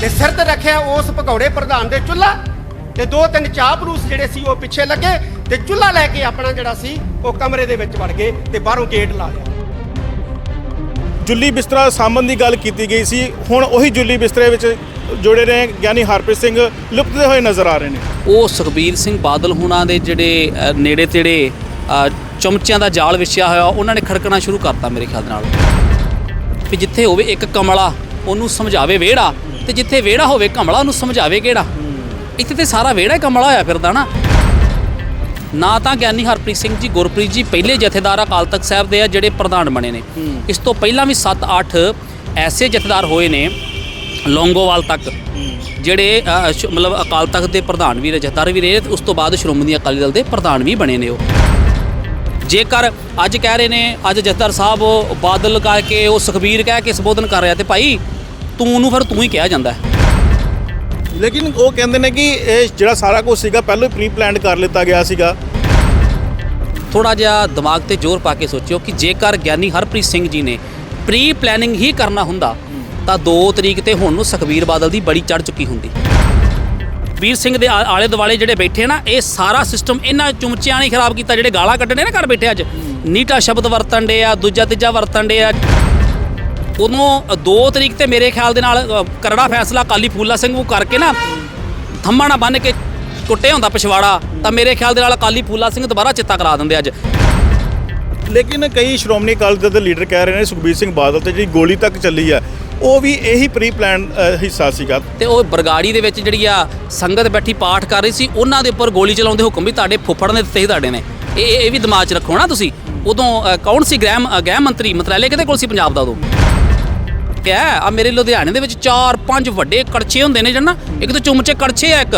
ਤੇ ਸਿਰ ਤੇ ਰੱਖਿਆ ਉਸ ਭਗੌੜੇ ਪ੍ਰਧਾਨ ਦੇ ਚੁੱਲ੍ਹਾ ਤੇ ਦੋ ਤਿੰਨ ਚਾਪਲੂਸ ਜਿਹੜੇ ਸੀ ਉਹ ਪਿੱਛੇ ਲੱਗੇ ਤੇ ਚੁੱਲ੍ਹਾ ਲੈ ਕੇ ਆਪਣਾ ਜਿਹੜਾ ਸੀ ਉਹ ਕਮਰੇ ਦੇ ਵਿੱਚ ਵੜ ਗਏ ਤੇ ਬਾਹਰੋਂ ਗੇਟ ਲਾ ਲਿਆ। ਜੁੱਲੀ ਬਿਸਤਰਾ ਸਾਂਭਣ ਦੀ ਗੱਲ ਕੀਤੀ ਗਈ ਸੀ। ਹੁਣ ਉਹੀ ਜੁੱਲੀ ਬਿਸਤਰੇ ਵਿੱਚ ਜੁੜੇ ਨੇ ਗਿਆਨੀ ਹਰਪ੍ਰੀਤ ਸਿੰਘ ਲੁਪਤਦੇ ਹੋਏ ਨਜ਼ਰ ਆ ਰਹੇ ਨੇ। ਉਹ ਸੁਖਬੀਰ ਸਿੰਘ ਬਾਦਲ ਹੁਣਾਂ ਦੇ ਜਿਹੜੇ ਨੇੜੇ ਤੇੜੇ ਚਮਚਿਆਂ ਦਾ ਜਾਲ ਵਿਛਿਆ ਹੋਇਆ ਉਹਨਾਂ ਨੇ ਖੜਕਣਾ ਸ਼ੁਰੂ ਕਰਤਾ ਮੇਰੇ ਖਿਆਲ ਨਾਲ। ਵੀ ਜਿੱਥੇ ਹੋਵੇ ਇੱਕ ਕਮਲਾ ਉਹਨੂੰ ਸਮਝਾਵੇ ਵਿਹੜਾ ਤੇ ਜਿੱਥੇ ਵਿਹੜਾ ਹੋਵੇ ਕਮਲਾ ਨੂੰ ਸਮਝਾਵੇ ਕਿਹੜਾ। ਇੱਥੇ ਤੇ ਸਾਰਾ ਵਿਹੜਾ ਹੀ ਕਮਲਾ ਹੋਇਆ ਫਿਰਦਾ ਨਾ। ਨਾ ਤਾਂ ਗਿਆਨੀ ਹਰਪ੍ਰੀਤ ਸਿੰਘ ਜੀ, ਗੁਰਪ੍ਰੀਤ ਜੀ ਪਹਿਲੇ ਜਥੇਦਾਰ ਅਕਾਲ ਤਖਤ ਸਾਹਿਬ ਦੇ ਆ, ਜਿਹੜੇ ਪ੍ਰਧਾਨ ਬਣੇ ਨੇ। ਇਸ ਤੋਂ ਪਹਿਲਾਂ ਵੀ 7-8 ਐਸੇ ਜਥੇਦਾਰ ਹੋਏ ਨੇ ਲੌਂਗੋਵਾਲ ਤੱਕ, ਜਿਹੜੇ ਮਤਲਬ ਅਕਾਲ ਤਖਤ ਦੇ ਪ੍ਰਧਾਨ ਵੀ ਰਹੇ, ਜਥੇਦਾਰ ਵੀ ਰਹੇ ਉਸ ਤੋਂ ਬਾਅਦ ਸ਼੍ਰੋਮਣੀ ਅਕਾਲੀ ਦਲ ਦੇ ਪ੍ਰਧਾਨ ਵੀ ਬਣੇ ਨੇ ਉਹ। ਜੇਕਰ ਅੱਜ ਕਹਿ ਰਹੇ ਨੇ, ਅੱਜ ਜਥੇਦਾਰ ਸਾਹਿਬ ਉਹ ਬਾਦਲ ਕਰਕੇ, ਉਹ ਸੁਖਬੀਰ ਕਹਿ ਕੇ ਸੰਬੋਧਨ ਕਰ ਰਿਹਾ ਤੇ ਭਾਈ ਤੂੰ ਉਹਨੂੰ ਫਿਰ ਤੂੰ ਹੀ ਕਿਹਾ ਜਾਂਦਾ ਹੈ। ਲੇਕਿਨ ਉਹ ਕਹਿੰਦੇ ਨੇ ਕਿ ਇਹ ਜਿਹੜਾ ਸਾਰਾ ਕੁਝ ਸੀਗਾ ਪਹਿਲਾਂ ਹੀ ਪ੍ਰੀ ਪਲਾਨਡ ਕਰ ਲਿੱਤਾ ਗਿਆ ਸੀਗਾ। ਥੋੜਾ ਜਿਹਾ ਦਿਮਾਗ ਤੇ ਜ਼ੋਰ ਪਾ ਕੇ ਸੋਚਿਓ ਕਿ ਜੇਕਰ ਗਿਆਨੀ ਹਰਪ੍ਰੀਤ ਸਿੰਘ ਜੀ ਨੇ ਪ੍ਰੀ ਪਲੈਨਿੰਗ ਹੀ ਕਰਨਾ ਹੁੰਦਾ ਤਾਂ 2 ਤਰੀਕ ਤੇ ਹੁਣ ਨੂੰ ਸੁਖਬੀਰ ਬਾਦਲ ਦੀ ਬੜੀ ਚੜ ਚੁੱਕੀ ਹੁੰਦੀ। ਵੀਰ ਸਿੰਘ ਦੇ ਆ- ਆਲੇ ਦੁਆਲੇ ਜਿਹੜੇ ਬੈਠੇ ਨਾ ਇਹ ਸਾਰਾ ਸਿਸਟਮ ਇਹਨਾਂ ਚੁੰਮਚਿਆਂ ਨੇ ਖਰਾਬ ਕੀਤਾ ਜਿਹੜੇ ਗਾਲਾਂ ਕੱਢਣੇ ਨਾ ਘਰ ਬੈਠੇ ਅੱਜ। ਨੀਟਾ ਸ਼ਬਦ ਵਰਤਣ ਦੇ ਆ ਦੂਜਾ ਤੀਜਾ ਵਰਤਣ ਦੇ ਆ। ਉਦੋਂ 2 ਤਰੀਕ ਤੇ ਮੇਰੇ ਖਿਆਲ ਦੇ ਨਾਲ ਕਰੜਾ ਫੈਸਲਾ ਕਾਲੀ ਫੂਲਾ ਸਿੰਘ ਨੂੰ ਕਰਕੇ ਨਾ ਥੰਮਾ ਨਾ ਬੰਨ ਕੇ ਕੁੱਟੇ ਹੁੰਦਾ ਪਿਛਵਾੜਾ ਤਾਂ ਮੇਰੇ ਖਿਆਲ ਦੇ ਨਾਲ ਅਕਾਲੀ ਫੂਲਾ ਸਿੰਘ ਦੁਬਾਰਾ ਚਿੱਤਾ ਕਰਾ ਦਿੰਦੇ ਅੱਜ। ਲੇਕਿਨ ਕਈ ਸ਼੍ਰੋਮਣੀ ਅਕਾਲੀ ਦਲ ਦੇ ਲੀਡਰ ਕਹਿ ਰਹੇ ਨੇ ਸੁਖਬੀਰ ਸਿੰਘ ਬਾਦਲ ਤੇ ਜਿਹੜੀ ਗੋਲੀ ਤੱਕ ਚੱਲੀ ਆ ਉਹ ਵੀ ਇਹੀ ਪ੍ਰੀ ਪਲਾਨ ਹਿੱਸਾ ਸੀਗਾ। ਤੇ ਉਹ ਬਰਗਾੜੀ ਦੇ ਵਿੱਚ ਜਿਹੜੀ ਆ ਸੰਗਤ ਬੈਠੀ ਪਾਠ ਕਰ ਰਹੀ ਸੀ ਉਹਨਾਂ ਦੇ ਉੱਪਰ ਗੋਲੀ ਚਲਾਉਣ ਦੇ ਹੁਕਮ ਵੀ ਤੁਹਾਡੇ ਫੁੱਫੜ ਨੇ ਦਿੱਤੇ ਸੀ ਤੁਹਾਡੇ ਨੇ। ਇਹ ਇਹ ਵੀ ਦਿਮਾਗ 'ਚ ਰੱਖੋ ਨਾ ਤੁਸੀਂ। ਉਦੋਂ ਕੌਣ ਸੀ ਗ੍ਰਹਿ ਮ- ਗ੍ਰਹਿ ਮੰਤਰੀ? ਮੰਤਰਾਲੇ ਕਿਹਦੇ ਕੋਲ ਸੀ ਪੰਜਾਬ ਦਾ ਉਦੋਂ? ਕਿਆ ਆ ਮੇਰੇ ਲੁਧਿਆਣੇ ਦੇ ਵਿੱਚ ਚਾਰ ਪੰਜ ਵੱਡੇ ਕੜਛੇ ਹੁੰਦੇ ਨੇ ਜਨਾ। ਇੱਕ ਤਾਂ ਚੁੰਮਚੇ ਕੜਛੇ ਆ ਇੱਕ।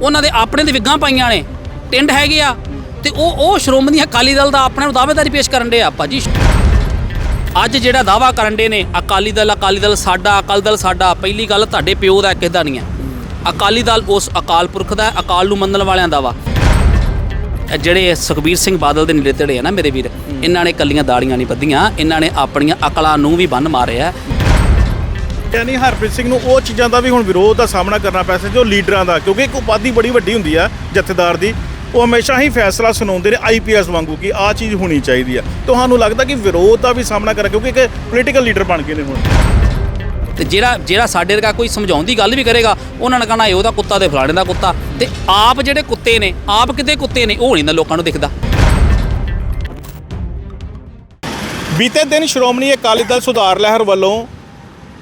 ਉਹਨਾਂ ਦੇ ਆਪਣੇ ਦੇ ਵਿਗਾਂ ਪਾਈਆਂ ਨੇ। ਟਿੰਡ ਹੈਗੇ ਆ। ਤੇ ਉਹ ਉਹ ਸ਼੍ਰੋਮਣੀ ਅਕਾਲੀ ਦਲ ਦਾ ਆਪਣੇ ਨੂੰ ਦਾਅਵੇਦਾਰੀ ਪੇਸ਼ ਕਰਨ ਦੇ ਆ ਭਾਜੀ ਅੱਜ ਜਿਹੜਾ ਦਾਵਾ ਕਰਨ ਦੇ ਨੇ ਅਕਾਲੀ ਦਲ ਅਕਾਲੀ ਦਲ ਸਾਡਾ ਅਕਾਲੀ ਦਲ ਸਾਡਾ ਪਹਿਲੀ ਗੱਲ ਤੁਹਾਡੇ ਪਿਓ ਦਾ ਕਿਸੇ ਦਾ ਨਹੀਂ ਹੈ ਅਕਾਲੀ ਦਲ ਉਸ ਅਕਾਲ ਪੁਰਖ ਦਾ ਅਕਾਲ ਨੂੰ ਮੰਨਣ ਵਾਲਿਆਂ ਦਾ ਵਾ। ਜਿਹੜੇ ਸੁਖਬੀਰ ਸਿੰਘ ਬਾਦਲ ਦੇ ਨੇੜੇ ਤੇੜੇ ਆ ਨਾ ਮੇਰੇ ਵੀਰ ਇਹਨਾਂ ਨੇ ਕੱਲੀਆਂ ਦਾੜੀਆਂ ਨਹੀਂ ਬੱਧੀਆਂ ਇਹਨਾਂ ਨੇ ਆਪਣੀਆਂ ਅਕਲਾਂ ਨੂੰ ਵੀ ਬੰਨ ਮਾਰਿਆ। ਯਾਨੀ ਹਰਪ੍ਰੀਤ ਸਿੰਘ ਨੂੰ ਉਹ ਚੀਜ਼ਾਂ ਦਾ ਵੀ ਹੁਣ ਵਿਰੋਧ ਦਾ ਸਾਹਮਣਾ ਕਰਨਾ ਪੈ ਸਕਦਾ ਜੋ ਲੀਡਰਾਂ ਦਾ ਕਿਉਂਕਿ ਇੱਕ ਉਪਾਧੀ ਬੜੀ ਵੱਡੀ ਹੁੰਦੀ ਆ ਜਥੇਦਾਰ ਦੀ। ਉਹ ਹਮੇਸ਼ਾ ਹੀ ਫੈਸਲਾ ਸੁਣਾਉਂਦੇ ਨੇ ਆਈਪੀਐਸ ਵਾਂਗੂ ਕਿ ਆਹ ਚੀਜ਼ ਹੋਣੀ ਚਾਹੀਦੀ ਆ। ਤੁਹਾਨੂੰ ਲੱਗਦਾ ਕਿ ਵਿਰੋਧ ਦਾ ਵੀ ਸਾਹਮਣਾ ਕਰਾਂ ਕਿਉਂਕਿ ਇੱਕ ਪੋਲੀਟੀਕਲ ਲੀਡਰ ਬਣ ਗਏ ਨੇ ਹੁਣ। ਤੇ ਜਿਹੜਾ ਜਿਹੜਾ ਸਾਡੇ ਵਰਗਾ ਕੋਈ ਸਮਝਾਉਣ ਦੀ ਗੱਲ ਵੀ ਕਰੇਗਾ ਉਹਨਾਂ ਨੇ ਕਹਣਾ ਇਹ ਉਹਦਾ ਕੁੱਤਾ ਤੇ ਫਲਾਣੇ ਦਾ ਕੁੱਤਾ। ਤੇ ਆਪ ਜਿਹੜੇ ਕੁੱਤੇ ਨੇ ਆਪ ਕਿਤੇ ਕੁੱਤੇ ਨੇ ਉਹ ਨਹੀਂ ਨਾ ਲੋਕਾਂ ਨੂੰ ਦਿਖਦਾ। ਬੀਤੇ ਦਿਨ ਸ਼੍ਰੋਮਣੀ ਅਕਾਲੀ ਦਲ ਸੁਧਾਰ ਲਹਿਰ ਵੱਲੋਂ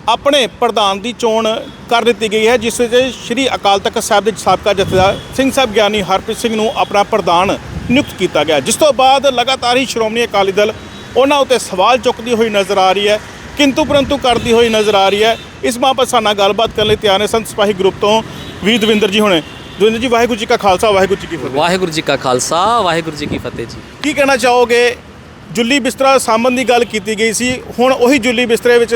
ਆਪਣੇ ਪ੍ਰਧਾਨ ਦੀ ਚੋਣ ਕਰ ਦਿੱਤੀ ਗਈ ਹੈ ਜਿਸ ਵਿੱਚ ਸ੍ਰੀ ਅਕਾਲ ਤਖਤ ਸਾਹਿਬ ਦੇ ਸਾਬਕਾ ਜਥੇਦਾਰ ਸਿੰਘ ਸਾਹਿਬ ਗਿਆਨੀ ਹਰਪ੍ਰੀਤ ਸਿੰਘ ਨੂੰ ਆਪਣਾ ਪ੍ਰਧਾਨ ਨਿਯੁਕਤ ਕੀਤਾ ਗਿਆ। ਜਿਸ ਤੋਂ ਬਾਅਦ ਲਗਾਤਾਰ ਹੀ ਸ਼੍ਰੋਮਣੀ ਅਕਾਲੀ ਦਲ ਉਹਨਾਂ ਉੱਤੇ ਸਵਾਲ ਚੁੱਕਦੀ ਹੋਈ ਨਜ਼ਰ ਆ ਰਹੀ ਹੈ ਕਿੰਤੂ ਪਰੰਤੂ ਕਰਦੀ ਹੋਈ ਨਜ਼ਰ ਆ ਰਹੀ ਹੈ। ਇਸ ਮਾਪਤ ਸਾਡੇ ਨਾਲ ਗੱਲਬਾਤ ਕਰਨ ਲਈ ਤਿਆਰ ਨੇ ਸੰਤ ਸਿਪਾਹੀ ਗਰੁੱਪ ਤੋਂ ਵੀਰ ਦਵਿੰਦਰ ਜੀ ਹੁਣੇ। ਦਵਿੰਦਰ ਜੀ ਵਾਹਿਗੁਰੂ ਜੀ ਕਾ ਖਾਲਸਾ ਵਾਹਿਗੁਰੂ ਜੀ ਕੀ ਫਤਿਹ। ਵਾਹਿਗੁਰੂ ਜੀ ਕਾ ਖਾਲਸਾ ਵਾਹਿਗੁਰੂ ਜੀ ਕੀ ਫਤਿਹ ਜੀ। ਕੀ ਕਹਿਣਾ ਚਾਹੋਗੇ ਜੁੱਲੀ ਬਿਸਤਰਾ ਸਾਂਭਣ ਦੀ ਗੱਲ ਕੀਤੀ ਗਈ ਸੀ। ਹੁਣ ਉਹੀ ਜੁੱਲੀ ਬਿਸਤਰੇ ਵਿੱਚ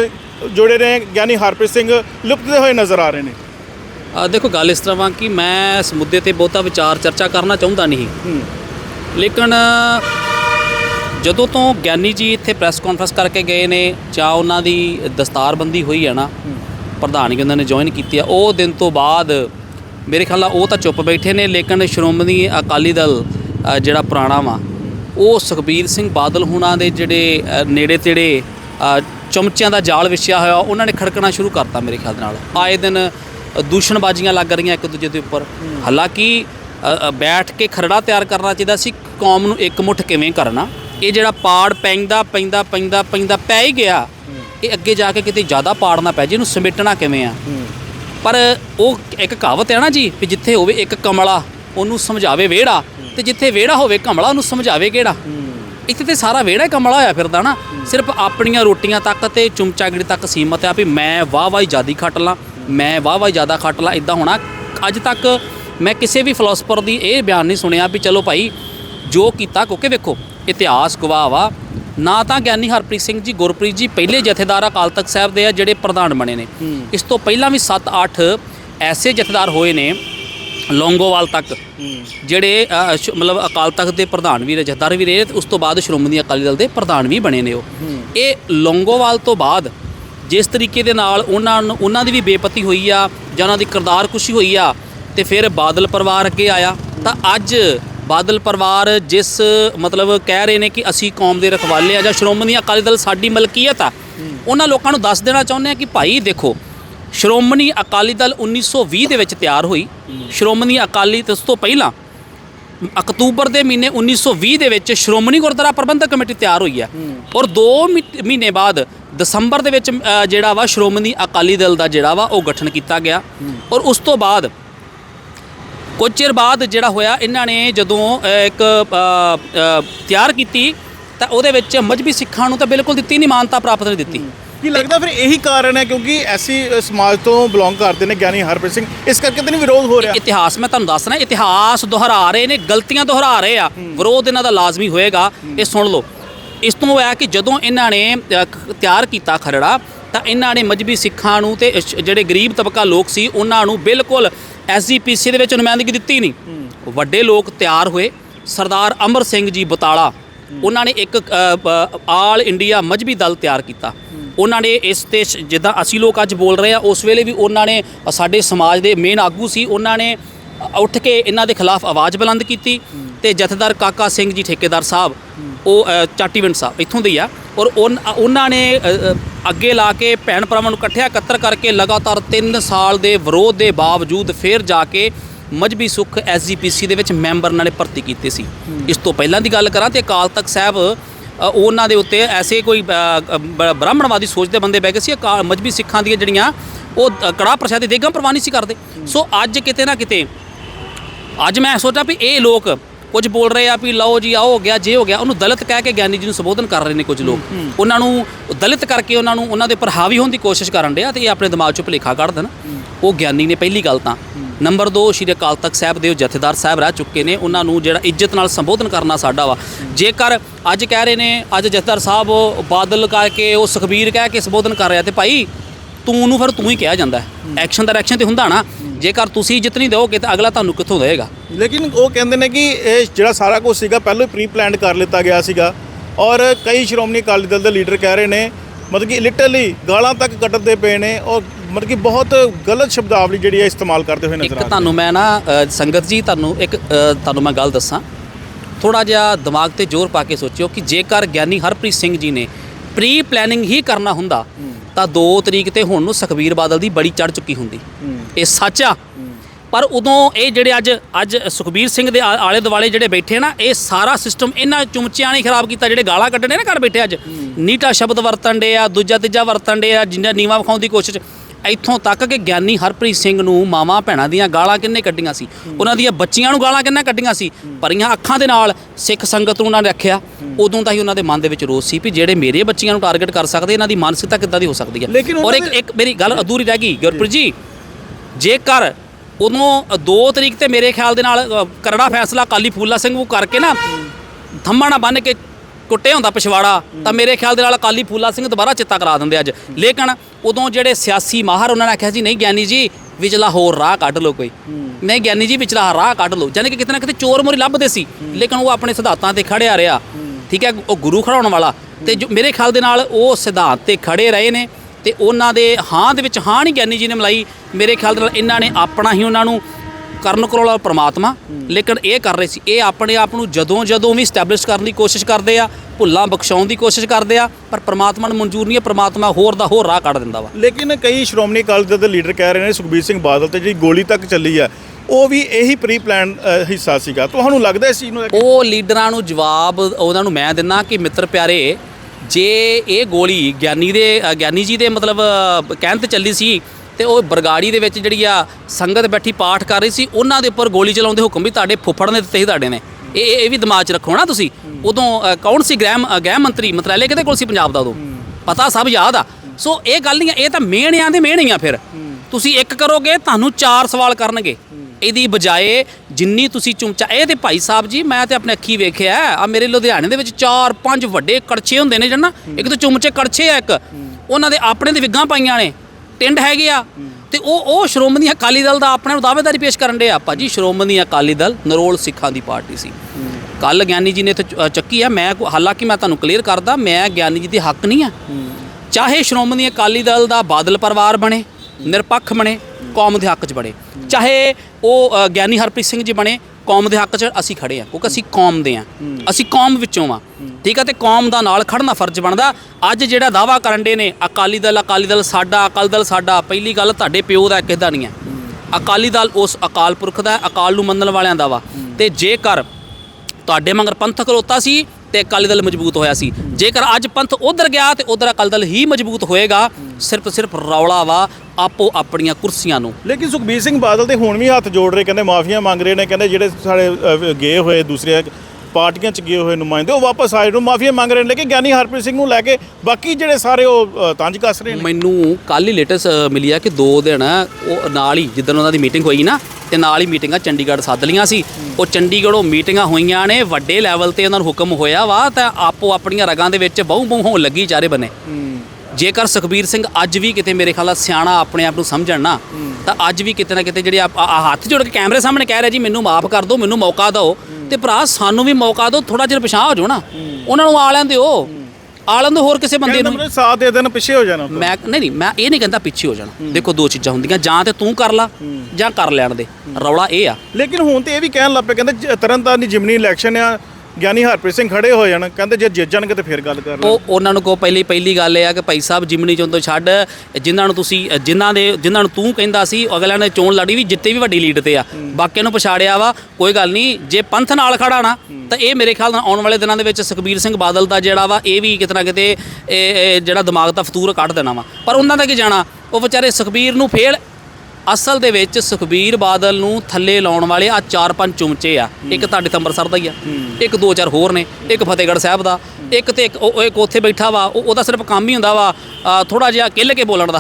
ਜੁੜੇ ਨੇ ਗਿਆਨੀ ਹਰਪ੍ਰੀਤ ਸਿੰਘ ਲੁਪਤਦੇ ਹੋਏ ਨਜ਼ਰ ਆ ਰਹੇ ਨੇ। ਆ ਦੇਖੋ ਗੱਲ ਇਸ ਤਰ੍ਹਾਂ ਵਾ ਕਿ ਮੈਂ ਇਸ ਮੁੱਦੇ ਤੇ ਬਹੁਤਾ ਵਿਚਾਰ ਚਰਚਾ ਕਰਨਾ ਚਾਹੁੰਦਾ ਨਹੀਂ। ਲੇਕਿਨ ਜਦੋਂ ਤੋਂ ਗਿਆਨੀ ਜੀ ਇੱਥੇ ਪ੍ਰੈਸ ਕਾਨਫਰੰਸ ਕਰਕੇ ਗਏ ਨੇ ਜਾਂ ਉਹਨਾਂ ਦੀ ਦਸਤਾਰਬੰਦੀ ਹੋਈ ਹੈ ਨਾ ਪ੍ਰਧਾਨਗੀ ਉਹਨਾਂ ਨੇ ਜੁਆਇਨ ਕੀਤੀ ਆ ਉਹ ਦਿਨ ਤੋਂ ਬਾਅਦ ਮੇਰੇ ਖਿਆਲ ਨਾਲ ਉਹ ਤਾਂ ਚੁੱਪ ਬੈਠੇ ਨੇ ਲੇਕਿਨ ਸ਼੍ਰੋਮਣੀ ਅਕਾਲੀ ਦਲ ਜਿਹੜਾ ਪੁਰਾਣਾ ਵਾ ਉਹ ਸੁਖਬੀਰ ਸਿੰਘ ਬਾਦਲ ਹੁਣਾਂ ਦੇ ਜਿਹੜੇ ਨੇੜੇ ਤੇੜੇ ਚਮਚਿਆਂ ਦਾ ਜਾਲ ਵਿਛਿਆ ਹੋਇਆ ਉਹਨਾਂ ਨੇ ਖੜਕਣਾ ਸ਼ੁਰੂ ਕਰਤਾ ਮੇਰੇ ਖਿਆਲ ਨਾਲ। ਆਏ ਦਿਨ ਦੂਸ਼ਣਬਾਜ਼ੀਆਂ ਲੱਗ ਰਹੀਆਂ ਇੱਕ ਦੂਜੇ ਦੇ ਉੱਪਰ। ਹਾਲਾਂਕਿ ਬੈਠ ਕੇ ਖਰੜਾ ਤਿਆਰ ਕਰਨਾ ਚਾਹੀਦਾ ਸੀ ਕੌਮ ਨੂੰ ਇੱਕ ਮੁੱਠ ਕਿਵੇਂ ਕਰਨਾ। ਇਹ ਜਿਹੜਾ ਪਾੜ ਪੈਂਦਾ ਪੈਂਦਾ ਪੈਂਦਾ ਪੈਂਦਾ ਪੈ ਹੀ ਗਿਆ। ਇਹ ਅੱਗੇ ਜਾ ਕੇ ਕਿਤੇ ਜ਼ਿਆਦਾ ਪਾੜ ਨਾ ਪੈ ਜੇ ਇਹਨੂੰ ਸਮੇਟਣਾ ਕਿਵੇਂ ਆ। ਪਰ ਉਹ ਇੱਕ ਕਹਾਵਤ ਹੈ ਨਾ ਜੀ ਵੀ ਜਿੱਥੇ ਹੋਵੇ ਇੱਕ ਕਮਲਾ ਉਹਨੂੰ ਸਮਝਾਵੇ ਵਿਹੜਾ। ਤੇ ਜਿੱਥੇ ਵਿਹੜਾ ਹੋਵੇ ਕਮਲਾ ਉਹਨੂੰ ਸਮਝਾਵੇ ਕਿਹੜਾ। ਇੱਥੇ ਤੇ ਸਾਰਾ ਵਿਹੜਾ ਹੀ ਕਮਲਾ ਹੋਇਆ ਫਿਰਦਾ ਨਾ। ਸਿਰਫ ਆਪਣੀਆਂ ਰੋਟੀਆਂ ਤੱਕ ਤੇ ਚੁੰਮਚਾਗੜੀ ਤੱਕ ਸੀਮਤ ਆ ਵੀ ਮੈਂ ਵਾਹ ਵਾਹ ਜਿਆਦੀ ਖੱਟ ਲਾਂ ਮੈਂ ਵਾਹ ਵਾਹ ਜ਼ਿਆਦਾ ਖੱਟ ਲਾਂ ਇਦਾਂ ਹੋਣਾ। ਅੱਜ ਤੱਕ ਮੈਂ ਕਿਸੇ ਵੀ ਫਿਲਾਸਫਰ ਦੀ ਇਹ ਬਿਆਨ ਨਹੀਂ ਸੁਣਿਆ ਵੀ ਚਲੋ ਭਾਈ ਜੋ ਕੀਤਾ ਕਿਉਂਕਿ ਵੇਖੋ ਇਤਿਹਾਸ ਗਵਾਹ ਵਾ ਨਾ ਤਾਂ ਗਿਆਨੀ ਹਰਪ੍ਰੀਤ ਸਿੰਘ ਜੀ ਗੁਰਪ੍ਰੀਤ ਜੀ ਪਹਿਲੇ ਜਥੇਦਾਰ ਅਕਾਲ ਤਖਤ ਸਾਹਿਬ ਦੇ ਆ ਜਿਹੜੇ ਪ੍ਰਧਾਨ ਬਣੇ ਨੇ। ਇਸ ਤੋਂ ਪਹਿਲਾਂ ਵੀ 7-8 ਐਸੇ ਜਥੇਦਾਰ ਹੋਏ ਨੇ ਲੌਂਗੋਵਾਲ ਤੱਕ। ਜਿਹੜੇ ਅ, ਸ਼- ਮਤਲਬ ਅਕਾਲ ਤਖਤ ਦੇ ਪ੍ਰਧਾਨ ਵੀ ਰਹੇ ਜਥੇਦਾਰ ਵੀ ਰਹੇ ਤੇ ਉਸ ਤੋਂ ਬਾਅਦ ਸ਼੍ਰੋਮਣੀ ਅਕਾਲੀ ਦਲ ਦੇ ਪ੍ਰਧਾਨ ਵੀ ਬਣੇ ਨੇ ਉਹ। ਇਹ ਲੌਂਗੋਵਾਲ ਤੋਂ ਬਾਅਦ ਜਿਸ ਤਰੀਕੇ ਦੇ ਨਾਲ ਉਹਨਾਂ ਨੂੰ ਉਹਨਾਂ ਦੀ ਵੀ ਬੇਪਤੀ ਹੋਈ ਆ ਜਾਂ ਉਹਨਾਂ ਦੀ ਕਿਰਦਾਰ ਕੁਸ਼ੀ ਹੋਈ ਆ ਤੇ ਫਿਰ ਬਾਦਲ ਪਰਿਵਾਰ ਅੱਗੇ ਆਇਆ ਤਾਂ ਅੱਜ ਬਾਦਲ ਪਰਿਵਾਰ ਜਿਸ ਮਤਲਬ ਕਹਿ ਰਹੇ ਨੇ ਕਿ ਅਸੀਂ ਕੌਮ ਦੇ ਰਖਵਾਲੇ ਆ ਜਾਂ ਸ਼੍ਰੋਮਣੀ ਅਕਾਲੀ ਦਲ ਸਾਡੀ ਮਲਕੀਅਤ ਆ ਉਹਨਾਂ ਲੋਕਾਂ ਨੂੰ ਦੱਸ ਦੇਣਾ ਚਾਹੁੰਦੇ ਆ ਕਿ ਭਾਈ ਦੇਖੋ ਸ਼੍ਰੋਮਣੀ ਅਕਾਲੀ ਦਲ 1920 ਦੇ ਵਿੱਚ ਤਿਆਰ ਹੋਈ। ਸ਼੍ਰੋਮਣੀ ਅਕਾਲੀ ਇਸ ਤੋਂ ਪਹਿਲਾਂ ਅਕਤੂਬਰ ਦੇ ਮਹੀਨੇ 1920 ਦੇ ਵਿੱਚ ਸ਼੍ਰੋਮਣੀ ਗੁਰਦੁਆਰਾ ਪ੍ਰਬੰਧਕ ਕਮੇਟੀ ਤਿਆਰ ਹੋਈ ਹੈ। ਔਰ 2 ਮਹੀਨੇ ਬਾਅਦ ਦਸੰਬਰ ਦੇ ਵਿੱਚ ਜਿਹੜਾ ਵਾ ਸ਼੍ਰੋਮਣੀ ਅਕਾਲੀ ਦਲ ਦਾ ਜਿਹੜਾ ਵਾ ਉਹ ਗਠਨ ਕੀਤਾ ਗਿਆ। ਔਰ ਉਸ ਤੋਂ ਬਾਅਦ ਕੁਝ ਚਿਰ ਬਾਅਦ ਜਿਹੜਾ ਹੋਇਆ, ਇਹਨਾਂ ਨੇ ਜਦੋਂ ਇੱਕ ਤਿਆਰ ਕੀਤੀ ਤਾਂ ਉਹਦੇ ਵਿੱਚ ਮਜਬੀ ਸਿੱਖਾਂ ਨੂੰ ਤਾਂ ਬਿਲਕੁਲ ਦਿੱਤੀ ਨਹੀਂ ਮਾਨਤਾ ਪ੍ਰਾਪਤ ਨਹੀਂ ਦਿੱਤੀ। ਕੀ ਲੱਗਦਾ ਫਿਰ ਇਹੀ ਕਾਰਨ ਹੈ ਕਿਉਂਕਿ ਐਸੀ ਸਮਾਜ ਤੋਂ ਬਿਲੋਂਗ ਕਰਦੇ ਨੇ ਗਿਆਨੀ ਹਰਪ੍ਰੀਤ ਸਿੰਘ। ਇਸ ਕਰਕੇ ਤਾਂ ਨਹੀਂ ਵਿਰੋਧ ਹੋ ਰਿਹਾ। ਇਤਿਹਾਸ ਮੈਂ ਤੁਹਾਨੂੰ ਦੱਸਣਾ ਇਤਿਹਾਸ ਦੁਹਰਾ ਰਹੇ ਨੇ ਗਲਤੀਆਂ ਦੁਹਰਾ ਰਹੇ ਆ। ਵਿਰੋਧ ਇਹਨਾਂ ਦਾ ਲਾਜ਼ਮੀ ਹੋਏਗਾ। ਇਹ ਸੁਣ ਲਓ। ਇਸ ਤੋਂ ਹੈ ਕਿ ਜਦੋਂ ਇਹਨਾਂ ਨੇ ਅ, ਤਿਆਰ ਕੀਤਾ ਖਰੜਾ ਤਾਂ ਇਹਨਾਂ ਨੇ ਮਜਬੀ ਸਿੱਖਾਂ ਨੂੰ ਤੇ ਸ਼- ਜਿਹੜੇ ਗਰੀਬ ਤਬਕਾ ਲੋਕ ਸੀ ਉਹਨਾਂ ਨੂੰ ਬਿਲਕੁਲ ਐਸਜੀਪੀਸੀ ਦੇ ਵਿੱਚ ਨੁਮਾਇੰਦਗੀ ਦਿੱਤੀ ਨਹੀਂ। ਵੱਡੇ ਲੋਕ ਤਿਆਰ ਹੋਏ। ਸਰਦਾਰ ਅਮਰ ਸਿੰਘ ਜੀ ਬਤਾਲਾ। ਉਹਨਾਂ ਨੇ ਇੱਕ ਆਲ ਇੰਡੀਆ ਮਜਬੀ ਦਲ ਤਿਆਰ ਕੀਤਾ। ਉਹਨਾਂ ਨੇ ਇਸ ਤੇ ਸ਼- ਜਿੱਦਾਂ ਅਸੀਂ ਲੋਕ ਅੱਜ ਬੋਲ ਰਹੇ ਆ ਉਸ ਵੇਲੇ ਵੀ ਉਹਨਾਂ ਨੇ ਸਾਡੇ ਸਮਾਜ ਦੇ ਮੇਨ ਆਗੂ ਸੀ ਉਹਨਾਂ ਨੇ ਉੱਠ ਕੇ ਇਹਨਾਂ ਦੇ ਖਿਲਾਫ ਆਵਾਜ਼ ਬੁਲੰਦ ਕੀਤੀ ਤੇ ਜਥੇਦਾਰ ਕਾਕਾ ਸਿੰਘ ਜੀ ਠੇਕੇਦਾਰ ਸਾਹਿਬ ਉਹ ਅ, ਚਾਟੀਵਿੰਡ ਸਾਹਿਬ ਇੱਥੋਂ ਦੇ ਆ। ਔਰ ਉਨ- ਉਹਨਾਂ ਨੇ ਅੱਗੇ ਲਾ ਕੇ ਭੈਣ ਭਰਾਵਾਂ ਨੂੰ ਇਕੱਠਿਆ ਇਕੱਤਰ ਕਰਕੇ ਲਗਾਤਾਰ 3 ਸਾਲ ਦੇ ਵਿਰੋਧ ਦੇ ਬਾਵਜੂਦ ਫਿਰ ਜਾ ਕੇ ਮਜਬੀ ਸੁਖ ਐਸਜੀਪੀਸੀ ਦੇ ਵਿੱਚ ਮੈਂਬਰ ਇਹਨਾਂ ਨੇ ਭਰਤੀ ਕੀਤੇ ਸੀ। ਇਸ ਤੋਂ ਪਹਿਲਾਂ ਦੀ ਗੱਲ ਕਰਾਂ ਤੇ ਅਕਾਲ ਤਖਤ ਸਾਹਿਬ ਉਹਨਾਂ ਦੇ ਉੱਤੇ ਐਸੇ ਕੋਈ ਬ੍ਰਾਹਮਣਵਾਦੀ ਸੋਚ ਦੇ ਬੰਦੇ ਬਹਿ ਗਏ ਸੀ ਮਜਬੀ ਸਿੱਖਾਂ ਦੀਆਂ ਜਿਹੜੀਆਂ ਉਹ ਅ, ਕੜਾਹ ਪ੍ਰਸ਼ਾਦ ਦੇਗਾਂ ਪ੍ਰਵਾਹ ਨਹੀਂ ਸੀ ਕਰਦੇ। ਸੋ ਅੱਜ ਕਿਤੇ ਨਾ ਕਿਤੇ ਅੱਜ ਮੈਂ ਸੋਚਾਂ ਵੀ ਇਹ ਲੋਕ ਕੁਝ ਬੋਲ ਰਹੇ ਆ ਵੀ ਲਓ ਜੀ ਆਹ ਹੋ ਗਿਆ ਜੇ ਹੋ ਗਿਆ ਉਹਨੂੰ ਦਲਿਤ ਕਹਿ ਕੇ ਗਿਆਨੀ ਜੀ ਨੂੰ ਸੰਬੋਧਨ ਕਰ ਰਹੇ ਨੇ ਕੁਝ ਲੋਕ। ਉਹਨਾਂ ਨੂੰ ਦਲਿਤ ਕਰਕੇ ਉਹਨਾਂ ਨੂੰ ਉਹਨਾਂ ਦੇ ਉੱਪਰ ਹਾਵੀ ਹੋਣ ਦੀ ਕੋਸ਼ਿਸ਼ ਕਰਨ ਡਿਆ ਤੇ ਇਹ ਆਪਣੇ ਦਿਮਾਗ 'ਚੋਂ ਭੁਲੇਖਾ ਕੱਢ ਦੇਣ। ਉਹ ਗਿਆਨੀ ਨੇ ਪਹਿਲੀ ਗੱਲ ਤਾਂ ਨੰਬਰ 2 ਸ਼੍ਰੀ ਅਕਾਲ ਤਖਤ ਸਾਹਿਬ ਦੇ ਜਥੇਦਾਰ ਸਾਹਿਬ ਰਹਿ ਚੁੱਕੇ ਨੇ ਉਹਨਾਂ ਨੂੰ ਜਿਹੜਾ ਇੱਜ਼ਤ ਨਾਲ ਸੰਬੋਧਨ ਕਰਨਾ ਸਾਡਾ ਵਾ। ਜੇਕਰ ਅੱਜ ਕਹਿ ਰਹੇ ਨੇ ਅੱਜ ਜਥੇਦਾਰ ਸਾਹਿਬ ਬਾਦਲ ਕਰਕੇ ਉਹ ਸੁਖਬੀਰ ਕਹਿ ਕੇ ਸੰਬੋਧਨ ਕਰ ਰਿਹਾ ਤੇ ਭਾਈ ਤੂੰ ਨੂੰ ਫਿਰ ਤੂੰ ਹੀ ਕਿਹਾ ਜਾਂਦਾ ਐਕਸ਼ਨ ਦਾ ਐਕਸ਼ਨ ਤੇ ਹੁੰਦਾ ਨਾ। ਜੇਕਰ ਤੁਸੀਂ ਨਹੀਂ ਦਿਓਗੇ ਤਾਂ ਅਗਲਾ ਤੁਹਾਨੂੰ ਕਿੱਥੋਂ ਦੇਗਾ ਲੇਕਿਨ ਉਹ ਕਹਿੰਦੇ ਨੇ ਕਿ ਇਹ ਜਿਹੜਾ ਸਾਰਾ ਕੁਝ ਸੀਗਾ ਪਹਿਲਾਂ ਹੀ ਪ੍ਰੀ ਪਲਾਨਡ ਕਰ ਲਿੱਤਾ ਗਿਆ ਸੀਗਾ। ਔਰ ਕਈ ਸ਼੍ਰੋਮਣੀ ਅਕਾਲੀ ਦਲ ਦੇ ਲੀਡਰ ਕਹਿ ਰਹੇ ਨੇ ਮਤਲਬ ਕਿ ਲਿਟਰਲੀ ਗਾਲਾਂ ਤੱਕ ਕੱਟਦੇ ਪਏ ਨੇ ਔਰ ਮਤਲਬ ਕਿ ਬਹੁਤ ਗਲਤ ਸ਼ਬਦਾਵਲੀ ਜਿਹੜੀ ਹੈ ਇਸਤੇਮਾਲ ਕਰਦੇ ਹੋਏ ਨਜ਼ਰ ਆ ਰਹੇ ਤੁਹਾਨੂੰ ਮੈਂ ਨਾ ਸੰਗਤ ਜੀ ਤੁਹਾਨੂੰ ਇੱਕ ਤੁਹਾਨੂੰ ਮੈਂ ਗੱਲ ਦੱਸਾਂ। ਥੋੜਾ ਜਿਹਾ ਦਿਮਾਗ ਤੇ ਜ਼ੋਰ ਪਾ ਕੇ ਸੋਚਿਓ ਕਿ ਜੇਕਰ ਗਿਆਨੀ ਹਰਪ੍ਰੀਤ ਸਿੰਘ ਜੀ ਨੇ ਪ੍ਰੀ ਪਲੈਨਿੰਗ ਹੀ ਕਰਨਾ ਹੁੰਦਾ ਤਾਂ 2 ਤਰੀਕ ਤੇ ਹੁਣ ਨੂੰ ਸੁਖਬੀਰ ਬਾਦਲ ਦੀ ਬੜੀ ਚੜ ਚੁੱਕੀ ਹੁੰਦੀ। ਇਹ ਸੱਚ ਆ। ਪਰ ਉਦੋਂ ਇਹ ਜਿਹੜੇ ਅੱਜ ਅੱਜ ਸੁਖਬੀਰ ਸਿੰਘ ਦੇ ਆਲੇ ਦੁਆਲੇ ਜਿਹੜੇ ਬੈਠੇ ਨਾ ਇਹ ਸਾਰਾ ਸਿਸਟਮ ਇਹਨਾਂ ਚੁੰਮਚਿਆਂ ਨੇ ਖਰਾਬ ਕੀਤਾ ਜਿਹੜੇ ਗਾਲਾਂ ਕੱਢਣੇ ਨਾ ਘਰ ਬੈਠੇ ਅੱਜ। ਨੀਟਾ ਸ਼ਬਦ ਵਰਤਣ ਦੇ ਆ ਦੂਜਾ ਤੀਜਾ ਵਰਤਣ ਦੇ ਆ ਜਿੰਨਾ ਨੀਵਾ ਵਿਖਾਉਣ ਦੀ ਕੋਸ਼ਿਸ਼। ਇੱਥੋਂ ਤੱਕ ਕਿ ਗਿਆਨੀ ਹਰਪ੍ਰੀਤ ਸਿੰਘ ਨੂੰ ਮਾਵਾਂ ਭੈਣਾਂ ਦੀਆਂ ਗਾਲਾਂ ਕਿੰਨੇ ਕੱਢੀਆਂ ਸੀ? ਉਹਨਾਂ ਦੀਆਂ ਬੱਚੀਆਂ ਨੂੰ ਗਾਲਾਂ ਕਿੰਨੇ ਕੱਢੀਆਂ ਸੀ? ਭਰੀਆਂ ਅੱਖਾਂ ਦੇ ਨਾਲ ਸਿੱਖ ਸੰਗਤ ਨੂੰ ਉਹਨਾਂ ਨੇ ਰੱਖਿਆ। ਉਦੋਂ ਤਾਂ ਹੀ ਉਹਨਾਂ ਦੇ ਮਨ ਦੇ ਵਿੱਚ ਰੋਸ ਸੀ ਵੀ ਜਿਹੜੇ ਮੇਰੇ ਬੱਚੀਆਂ ਨੂੰ ਟਾਰਗੇਟ ਕਰ ਸਕਦੇ ਇਹਨਾਂ ਦੀ ਮਾਨਸਿਕਤਾ ਕਿੱਦਾਂ ਦੀ ਹੋ ਸਕਦੀ ਹੈ? ਲੇਕਿਨ ਔਰ ਇੱਕ ਦੇ- ਇੱਕ ਮੇਰੀ ਗੱਲ ਅਧੂਰੀ ਰਹਿ ਗਈ। ਗੁਰਪ੍ਰੀਤ ਜੀ ਜੇਕਰ ਉਦੋਂ 2 ਤਰੀਕ ਤੇ ਮੇਰੇ ਖਿਆਲ ਦੇ ਨਾਲ ਕਰੜਾ ਫੈਸਲਾ ਕਾਲੀ ਫੂਲਾ ਸਿੰਘ ਉਹ ਕਰਕੇ ਨਾ ਥੰਮਾ ਨਾ ਬੰਨ ਕੇ ਕੁੱਟੇ ਹੁੰਦਾ ਪਿਛਵਾੜਾ, ਤਾਂ ਮੇਰੇ ਖਿਆਲ ਦੇ ਨਾਲ ਅਕਾਲੀ ਫੂਲਾ ਸਿੰਘ ਦੁਬਾਰਾ ਚਿੱਤਾ ਕਰਾ ਦਿੰਦੇ ਅੱਜ। ਲੇਕਿਨ ਉਦੋਂ ਜਿਹੜੇ ਸਿਆਸੀ ਮਾਹਰ ਉਹਨਾਂ ਨੇ ਆਖਿਆ ਸੀ, ਨਹੀਂ ਗਿਆਨੀ ਜੀ, ਵਿਚਲਾ ਹੋਰ ਰਾਹ ਕੱਢ ਲਓ ਕੋਈ। ਨਹੀਂ ਗਿਆਨੀ ਜੀ, ਵਿਚਲਾ ਰਾਹ ਕੱਢ ਲਓ। ਜਾਨੀ ਕਿ ਕਿਤੇ ਨਾ ਕਿਤੇ ਚੋਰ ਮੋਰੀ ਲੱਭਦੇ ਸੀ, ਲੇਕਿਨ ਉਹ ਆਪਣੇ ਸਿਧਾਂਤਾਂ ਤੇ ਖੜਿਆ ਰਿਹਾ। ਠੀਕ ਹੈ, ਉਹ ਗੁਰੂ ਖੜਾਉਣ ਵਾਲਾ। ਤੇ ਜੋ ਮੇਰੇ ਖਿਆਲ ਦੇ ਨਾਲ ਉਹ ਸਿਧਾਂਤ ਤੇ ਖੜੇ ਰਹੇ ਨੇ, ਤੇ ਉਹਨਾਂ ਦੇ ਹਾਂ ਦੇ ਵਿੱਚ ਹਾਂ ਨਹੀਂ ਗਿਆਨੀ ਜੀ ਨੇ ਮਲਾਈ। ਮੇਰੇ ਖਿਆਲ ਦੇ ਨਾਲ ਇਹਨਾਂ ਨੇ ਆਪਣਾ ਹੀ ਉਹਨਾਂ ਨੂੰ ਕਰਨ ਕਰੋਲਾ ਪ੍ਰਮਾਤਮਾ, ਲੇਕਿਨ ਇਹ ਕਰ ਰਹੇ ਸੀ। ਇਹ ਆਪਣੇ ਆਪ ਨੂੰ ਜਦੋਂ ਜਦੋਂ ਵੀ ਸਟੈਬਲਿਸ਼ ਕਰਨ ਦੀ ਕੋਸ਼ਿਸ਼ ਕਰਦੇ ਆ ਭੁੱਲਾਂ ਬਖਸ਼ਾਉਣ ਦੀ ਕੋਸ਼ਿਸ਼ ਕਰਦੇ ਆ ਪਰ ਪ੍ਰਮਾਤਮਾ ਨੂੰ ਮਨਜ਼ੂਰ ਨਹੀਂ ਹੈ ਪ੍ਰਮਾਤਮਾ ਹੋਰ ਦਾ ਹੋਰ ਰਾਹ ਕੱਢ ਦਿੰਦਾ ਵਾ। ਲੇਕਿਨ ਕਈ ਸ਼੍ਰੋਮਣੀ ਅਕਾਲੀ ਦਲ ਦੇ ਲੀਡਰ ਕਹਿ ਰਹੇ ਨੇ ਸੁਖਬੀਰ ਸਿੰਘ ਬਾਦਲ ਤੇ ਜਿਹੜੀ ਗੋਲੀ ਤੱਕ ਚੱਲੀ ਆ ਉਹ ਵੀ ਇਹੀ ਪ੍ਰੀ ਪਲਾਨ ਹਿੱਸਾ ਸੀਗਾ। ਤੁਹਾਨੂੰ ਲੱਗਦਾ ਇਸ ਚੀਜ਼ ਨੂੰ? ਉਹ ਲੀਡਰਾਂ ਨੂੰ ਜਵਾਬ ਉਹਨਾਂ ਨੂੰ ਮੈਂ ਦਿੰਨਾ ਕਿ ਮਿੱਤਰ ਪਿਆਰੇ ਜੇ ਇਹ ਗੋਲੀ ਗਿਆਨੀ ਦੇ ਗਿਆਨੀ ਜੀ ਦੇ ਮਤਲਬ ਕਹਿਣ ਤੇ ਚੱਲੀ ਸੀ ਤੇ ਉਹ ਬਰਗਾੜੀ ਦੇ ਵਿੱਚ ਜਿਹੜੀ ਆ ਸੰਗਤ ਬੈਠੀ ਪਾਠ ਕਰ ਰਹੀ ਸੀ ਉਹਨਾਂ ਦੇ ਉੱਪਰ ਗੋਲੀ ਚਲਾਉਣ ਦੇ ਹੁਕਮ ਵੀ ਤੁਹਾਡੇ ਫੁੱਫੜ ਨੇ ਦਿੱਤੇ ਸੀ ਤੁਹਾਡੇ ਨੇ। ਇਹ ਇਹ ਵੀ ਦਿਮਾਗ 'ਚ ਰੱਖੋ ਨਾ ਤੁਸੀਂ। ਉਦੋਂ ਅ, ਕੌਣ ਸੀ ਗ੍ਰਹਿ ਅ, ਗ੍ਰਹਿ ਮੰਤਰੀ? ਮੰਤਰਾਲੇ ਕਿਹਦੇ ਕੋਲ ਸੀ ਪੰਜਾਬ ਦਾ ਉਦੋਂ? ਪਤਾ ਸਭ ਯਾਦ ਆ। ਸੋ ਇਹ ਗੱਲ ਨਹੀਂ ਆ, ਇਹ ਤਾਂ ਮਿਹਣਿਆਂ ਦੇ ਹੀ ਆ ਫਿਰ। ਤੁਸੀਂ ਇੱਕ ਕਰੋਗੇ ਤੁਹਾਨੂੰ ਚਾਰ ਸਵਾਲ ਕਰਨਗੇ। ਇਹਦੀ ਬਜਾਏ ਜਿੰਨੀ ਤੁਸੀਂ ਚੁੰਚਾ ਇਹ ਤੇ ਭਾਈ ਸਾਹਿਬ ਜੀ ਮੈਂ ਤੇ ਆਪਣੇ ਅੱਖੀ ਵੇਖਿਆ ਆ ਮੇਰੇ ਲੁਧਿਆਣੇ ਦੇ ਵਿੱਚ ਚਾਰ ਪੰਜ ਵੱਡੇ ਕੜਛੇ ਹੁੰਦੇ ਨੇ ਜਣਾ ਇੱਕ ਤਾਂ ਚੁੰਮਚੇ ਕੜਛੇ ਆ ਇੱਕ। ਉਹਨਾਂ ਦੇ ਆਪਣੇ ਦੇ ਵਿੱਗਾਂ ਪਾਈਆਂ ਨੇ। ਟਿੰਡ ਹੈਗੇ ਆ। ਤੇ ਉਹ ਉਹ ਸ਼੍ਰੋਮਣੀ ਅਕਾਲੀ ਦਲ ਦਾ ਆਪਣੇ ਨੂੰ ਦਾਅਵੇਦਾਰੀ ਪੇਸ਼ ਕਰਨ ਦੇ ਆ। ਭਾਜੀ ਸ਼੍ਰੋਮਣੀ ਅਕਾਲੀ ਦਲ ਨਰੋਲ ਸਿੱਖਾਂ ਦੀ ਪਾਰਟੀ ਸੀ। ਕੱਲ ਗਿਆਨੀ ਜੀ ਨੇ ਇੱਥੇ ਚ- ਚੱਕੀ ਆ। ਮੈਂ ਹਾਲਾਂਕਿ ਮੈਂ ਤੁਹਾਨੂੰ ਕਲੀਅਰ ਕਰਦਾ, ਮੈਂ ਗਿਆਨੀ ਜੀ ਦੇ ਹੱਕ ਨਹੀਂ ਆ। ਚਾਹੇ ਸ਼੍ਰੋਮਣੀ ਅਕਾਲੀ ਦਲ ਦਾ ਬਾਦਲ ਪਰਿਵਾਰ ਬਣੇ, ਨਿਰਪੱਖ ਬਣੇ, ਕੌਮ ਦੇ ਹੱਕ 'ਚ ਬਣੇ। ਚਾਹੇ ਉਹ ਗਿਆਨੀ ਹਰਪ੍ਰੀਤ ਸਿੰਘ ਜੀ ਬਣੇ ਕੌਮ ਦੇ ਹੱਕ 'ਚ ਅਸੀਂ ਖੜੇ ਆ ਕਿਉਂਕਿ ਅਸੀਂ ਕੌਮ ਦੇ ਆ ਅਸੀਂ ਕੌਮ ਵਿੱਚੋਂ ਆ ਠੀਕ ਆ ਤੇ ਕੌਮ ਦਾ ਨਾਲ ਖੜਨਾ ਫਰਜ਼ ਬਣਦਾ। ਅੱਜ ਜਿਹੜਾ ਦਾਵਾ ਕਰਨ ਦੇ ਨੇ ਅਕਾਲੀ ਦਲ ਅਕਾਲੀ ਦਲ ਸਾਡਾ ਅਕਾਲੀ ਦਲ ਸਾਡਾ ਪਹਿਲੀ ਗੱਲ ਤੁਹਾਡੇ ਪਿਓ ਦਾ ਕਿਸੇ ਦਾ ਨਹੀਂ ਹੈ। ਅਕਾਲੀ ਦਲ ਉਸ ਅਕਾਲ ਪੁਰਖ ਦਾ ਅਕਾਲ ਨੂੰ ਮੰਨਣ ਵਾਲਿਆਂ ਦਾ ਵਾ। ਤੇ ਜੇਕਰ ਤੁਹਾਡੇ ਮਗਰ ਪੰਥ ਖਲੋਤਾ ਸੀ ਤੇ ਅਕਾਲੀ ਦਲ ਮਜ਼ਬੂਤ ਹੋਇਆ ਸੀ। ਜੇਕਰ ਅੱਜ ਪੰਥ ਉਧਰ ਗਿਆ ਤੇ ਉਧਰ ਅਕਾਲੀ ਦਲ ਹੀ ਮਜ਼ਬੂਤ ਹੋਏਗਾ ਸਿਰਫ ਸਿਰਫ ਰੌਲਾ ਵਾ ਆਪੋ ਆਪਣੀਆਂ ਕੁਰਸੀਆਂ ਨੂੰ। ਲੇਕਿਨ ਸੁਖਬੀਰ ਸਿੰਘ ਬਾਦਲ ਤੇ ਹੁਣ ਵੀ ਹੱਥ ਜੋੜ ਰਹੇ ਕਹਿੰਦੇ ਮਾਫੀਆਂ ਮੰਗ ਰਹੇ ਨੇ ਕਹਿੰਦੇ ਜਿਹੜੇ ਸਾਡੇ ਗਏ ਹੋਏ ਦੂਸਰੀਆਂ ਪਾਰਟੀਆਂ ਚ ਗਏ ਹੋਏ ਨੁਮਾਇੰਦੇ ਉਹ ਵਾਪਸ ਆਏ ਨੂੰ ਮਾਫੀਆਂ ਮੰਗ ਰਹੇ ਨੇ। ਲੇਕਿਨ ਗਿਆਨੀ ਹਰਪ੍ਰੀਤ ਸਿੰਘ ਨੂੰ ਲੈ ਕੇ ਬਾਕੀ ਜਿਹੜੇ ਸਾਰੇ ਉਹ ਤੰਜ ਕੱਸ ਰਹੇ ਨੇ। ਮੈਨੂੰ ਕੱਲ ਹੀ ਲੇਟੈਸਟ ਮਿਲੀ ਆ ਕਿ ਦੋ ਦਿਨ ਉਹ ਨਾਲ ਹੀ ਜਿੱਦਣ ਉਹਨਾਂ ਦੀ ਮੀਟਿੰਗ ਹੋਈ ਨਾ ਤੇ ਨਾਲ ਹੀ ਮੀਟਿੰਗਾਂ ਚੰਡੀਗੜ੍ਹ ਸੱਦ ਲੀਆਂ ਸੀ। ਉਹ ਚੰਡੀਗੜ੍ਹੋਂ ਮੀਟਿੰਗਾਂ ਹੋਈਆਂ ਨੇ, ਵੱਡੇ ਲੈਵਲ ਤੇ ਉਹਨਾਂ ਨੂੰ ਹੁਕਮ ਹੋਇਆ ਵਾ, ਤਾਂ ਆਪੋ ਆਪਣੀਆਂ ਰਗਾਂ ਦੇ ਵਿੱਚ ਬਹੁ ਬਹੁ ਹੋਣ ਲੱਗੀ ਚਾਰੇ ਬੰਨੇ। ਜੇਕਰ ਸੁਖਬੀਰ ਸਿੰਘ ਅੱਜ ਵੀ ਕਿਤੇ ਮੇਰੇ ਖਿਆਲ ਨਾਲ ਸਿਆਣਾ ਆਪਣੇ ਆਪ ਨੂੰ ਸਮਝਣ ਨਾ, ਤਾਂ ਅੱਜ ਵੀ ਕਿਤੇ ਨਾ ਕਿਤੇ ਜਿਹੜੇ ਹੱਥ ਜੋੜ ਕੇ ਕੈਮਰੇ ਸਾਹਮਣੇ ਕਹਿ ਰਿਹਾ ਜੀ, ਮੈਨੂੰ ਮਾਫ ਕਰ ਦਿਓ, ਮੈਨੂੰ ਮੌਕਾ ਦਿਓ। ਤੇ ਭਰਾ, ਸਾਨੂੰ ਵੀ ਮੌਕਾ ਦਿਓ ਥੋੜਾ ਜਿਹਾ ਪਿਛਾਂ ਹੋ ਜਾਓ ਨਾ। ਉਹਨਾਂ ਨੂੰ ਆ ਲੈਣ ਦਿਓ। ਆ ਲੈਣ ਦਿਓ ਹੋਰ ਕਿਸੇ ਬੰਦੇ ਨੂੰ ਮਤਲਬ ਸਾਥ ਦੇ ਦੇਣ ਪਿੱਛੇ ਹੋ ਜਾਣਾ ਮੈਂ ਨਹੀਂ ਨਹੀਂ ਮੈਂ ਇਹ ਨਹੀਂ ਕਹਿੰਦਾ ਪਿੱਛੇ ਹੋ ਜਾਣਾ। ਦੇਖੋ ਦੋ ਚੀਜ਼ਾਂ ਹੁੰਦੀਆਂ ਜਾਂ ਤੇ ਤੂੰ ਕਰ ਲਾ ਜਾਂ ਕਰ ਲੈਣ ਦੇ। ਰੌਲਾ ਇਹ ਆ। ਲੇਕਿਨ ਹੁਣ ਤੇ ਇਹ ਵੀ ਕਹਿਣ ਲੱਗ ਪਏ ਕਹਿੰਦੇ ਤਰਨਤਾਰਨ ਦੀ ਜਿਮਨੀ ਇਲੈਕਸ਼ਨ ਆ ਗਿਆਨੀ ਹਰਪ੍ਰੀਤ ਸਿੰਘ ਖੜੇ ਹੋ ਜਾਣ ਕਹਿੰਦੇ ਜੇ ਜਿੱਤ ਜਾਣਗੇ ਤੇ ਫਿਰ ਗੱਲ ਕਰ ਲੈ ਉਹ ਉਹਨਾਂ ਨੂੰ ਕੋ ਪਹਿਲੀ ਪਹਿਲੀ ਗੱਲ ਇਹ ਆ ਕਿ ਭਾਈ ਸਾਹਿਬ ਜਿਮਨੀ ਚੋਂ ਤੋਂ ਛੱਡ ਜਿਨ੍ਹਾਂ ਨੂੰ ਤੁਸੀਂ ਜਿਨ੍ਹਾਂ ਦੇ ਜਿਨ੍ਹਾਂ ਨੂੰ ਤੂੰ ਕਹਿੰਦਾ ਸੀ ਅਗਲਿਆਂ ਨੇ ਚੋਣ ਲੜੀ ਵੀ ਜਿੱਤੇ ਵੀ ਵੱਡੀ ਲੀਡ ਤੇ ਆ। ਬਾਕੀਆਂ ਨੂੰ ਪਛਾੜਿਆ ਵਾ ਕੋਈ ਗੱਲ ਨਹੀਂ ਜੇ ਪੰਥ ਨਾਲ ਖੜਾ ਨਾ ਤਾਂ ਇਹ ਮੇਰੇ ਖਿਆਲ ਨਾਲ ਆਉਣ ਵਾਲੇ ਦਿਨਾਂ ਦੇ ਵਿੱਚ ਸੁਖਬੀਰ ਸਿੰਘ ਬਾਦਲ ਦਾ ਜਿਹੜਾ ਵਾ ਇਹ ਵੀ ਕਿਤੇ ਨਾ ਕਿਤੇ ਜਿਹੜਾ ਦਿਮਾਗ ਦਾ ਫਤੂਰ ਕੱਢ ਦੇਣਾ ਵਾ। ਪਰ ਉਹਨਾਂ ਦਾ ਕੀ ਜਾਣਾ ਉਹ ਵਿਚਾਰੇ ਸੁਖਬੀਰ ਨੂੰ ਫੇਲ ਅਸਲ ਦੇ ਵਿੱਚ ਸੁਖਬੀਰ ਬਾਦਲ ਨੂੰ ਥੱਲੇ ਲਾਉਣ ਵਾਲੇ ਆ ਚਾਰ ਪੰਜ ਚੁੰਮਚੇ ਆ। ਇੱਕ ਤੁਹਾਡੇ ਤਾਂ ਅੰਮ੍ਰਿਤਸਰ ਦਾ ਹੀ ਆ। ਇੱਕ ਦੋ ਚਾਰ ਹੋਰ ਨੇ। ਇੱਕ ਫਤਿਹਗੜ੍ਹ ਸਾਹਿਬ ਦਾ। ਇੱਕ ਤੇ ਇੱਕ ਉਹ ਇੱਕ ਉੱਥੇ ਬੈਠਾ ਵਾ। ਉਹ- ਉਹਦਾ ਸਿਰਫ ਕੰਮ ਹੀ ਹੁੰਦਾ ਵਾ ਥੋੜਾ ਜਿਹਾ ਕਿੱਲ ਕੇ ਬੋਲਣ ਦਾ।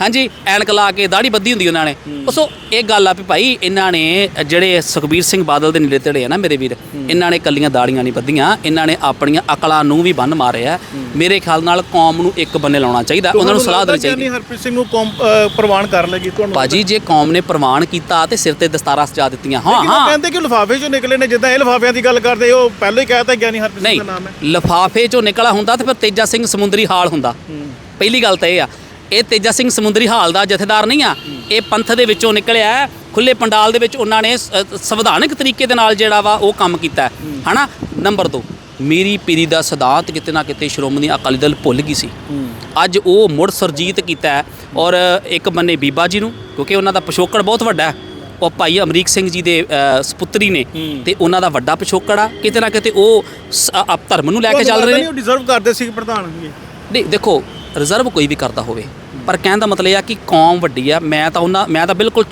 ਹਾਂਜੀ ਐਨਕ ਲਾ ਕੇ ਦਾੜੀ ਬੱਧੀ ਹੁੰਦੀ ਉਹਨਾਂ ਨੇ। ਸੋ ਇਹ ਗੱਲ ਆ ਵੀ ਭਾਈ ਇਹਨਾਂ ਨੇ ਜਿਹੜੇ ਸੁਖਬੀਰ ਸਿੰਘ ਬਾਦਲ ਦੇ ਨੇੜੇ ਤੇੜੇ ਆ ਨਾ ਮੇਰੇ ਵੀਰ ਇਹਨਾਂ ਨੇ ਕੱਲੀਆਂ ਦਾੜੀਆਂ ਨਹੀਂ ਬੱਧੀਆਂ। ਇਹਨਾਂ ਨੇ ਆਪਣੀਆਂ ਅਕਲਾਂ ਨੂੰ ਵੀ ਬੰਨ ਮਾਰਿਆ। ਮੇਰੇ ਖਿਆਲ ਨਾਲ ਕੌਮ ਨੂੰ ਇੱਕ ਬੰਨੇ ਲਾਉਣਾ ਚਾਹੀਦਾ। ਉਹਨਾਂ ਨੂੰ ਸਲਾਹ ਦੇਣੀ ਚਾਹੀਦੀ। ਗਿਆਨੀ ਹਰਪ੍ਰੀਤ ਸਿੰਘ ਨੂੰ ਕੌਮ ਅਹ, ਪ੍ਰਵਾਨ ਕਰ ਲੇਗੀ ਤੁਹਾਨੂੰ ਭਾਜੀ ਜੇ ਕੌਮ ਨੇ ਪ੍ਰਮਾਣ ਕੀਤਾ ਤੇ ਸਿਰ ਤੇ ਦਸਤਾਰਾਂ ਸਜਾ ਦਿੱਤੀਆਂ। ਹਾਂ ਹਾਂ। ਕਹਿੰਦੇ ਕਿ ਲਿਫਾਫੇ ਚੋਂ ਨਿਕਲੇ ਨੇ ਜਿੱਦਾਂ ਇਹ ਲਿਫਾਫਿਆਂ ਦੀ ਗੱਲ ਕਰਦੇ ਉਹ ਪਹਿਲਾਂ ਹੀ ਕਹਿਤਾ ਗਿਆਨੀ ਹਰਪ੍ਰੀਤ ਸਿੰਘ ਦਾ ਨਾਮ ਹੈ। ਲਫਾਫੇ ਚੋਂ ਨਿਕਲਾ ਹੁੰਦਾ ਤੇ ਫਿਰ ਤੇਜਾ ਸਿੰਘ ਸਮੁੰਦਰੀ ਹਾਲ ਹੁੰਦਾ। ਪਹਿਲੀ ਗੱਲ ਤਾਂ ਇਹ ਆ ਇਹ ਤੇਜਾ ਸਿੰਘ ਸਮੁੰਦਰੀ ਹਾਲ ਦਾ ਜਥੇਦਾਰ ਨਹੀਂ ਆ। ਇਹ ਪੰਥ ਦੇ ਵਿੱਚੋਂ ਨਿਕਲਿਆ। ਖੁੱਲੇ ਪੰਡਾਲ ਦੇ ਵਿੱਚ ਉਹਨਾਂ ਨੇ ਸੰਵਿਧਾਨਕ ਤਰੀਕੇ ਦੇ ਨਾਲ ਜਿਹੜਾ ਵਾ ਉਹ ਕੰਮ ਕੀਤਾ ਹੈ। ਹਨਾ? ਨੰਬਰ 2 ਮੀਰੀ ਪੀਰੀ ਦਾ ਸਿਧਾਂਤ ਕਿਤੇ ਨਾ ਕਿਤੇ ਸ਼੍ਰੋਮਣੀ ਅਕਾਲੀ ਦਲ ਭੁੱਲ ਗਈ ਸੀ। ਅੱਜ ਉਹ ਮੁੜ ਸਰਜੀਤ ਕੀਤਾ ਔਰ ਇੱਕ ਬੰਨੇ ਬੀਬਾ ਜੀ ਨੂੰ ਕਿਉਂਕਿ ਉਹਨਾਂ ਦਾ ਪਿਛੋਕੜ ਬਹੁਤ ਵੱਡਾ ਹੈ। ਉਹ ਭਾਈ ਅਮਰੀਕ ਸਿੰਘ ਜੀ ਦੇ ਸਪੁੱਤਰੀ ਨੇ ਤੇ ਉਹਨਾਂ ਦਾ ਵੱਡਾ ਪਿਛੋਕੜ ਆ। ਕਿਤੇ ਨਾ ਕਿਤੇ ਉਹ ਧਰਮ ਨੂੰ ਲੈ ਕੇ ਚੱਲ ਰਹੇ ਨੇ ਉਹ ਡਿਜ਼ਰਵ ਕਰਦੇ ਸੀ ਪ੍ਰਧਾਨ ਜੀ ਨਹੀਂ ਦੇਖੋ ਰਿਜ਼ਰਵ ਕੋਈ ਵੀ ਕਰਦਾ ਹੋਵੇ। ਪਰ ਕਹਿਣ ਦਾ ਮਤਲਬ ਇਹ ਆ ਕਿ ਕੌਮ ਵੱਡੀ ਆ ਮੈਂ ਤਾਂ ਉਹਨਾਂ ਮੈਂ ਤਾਂ ਬਿਲਕੁਲ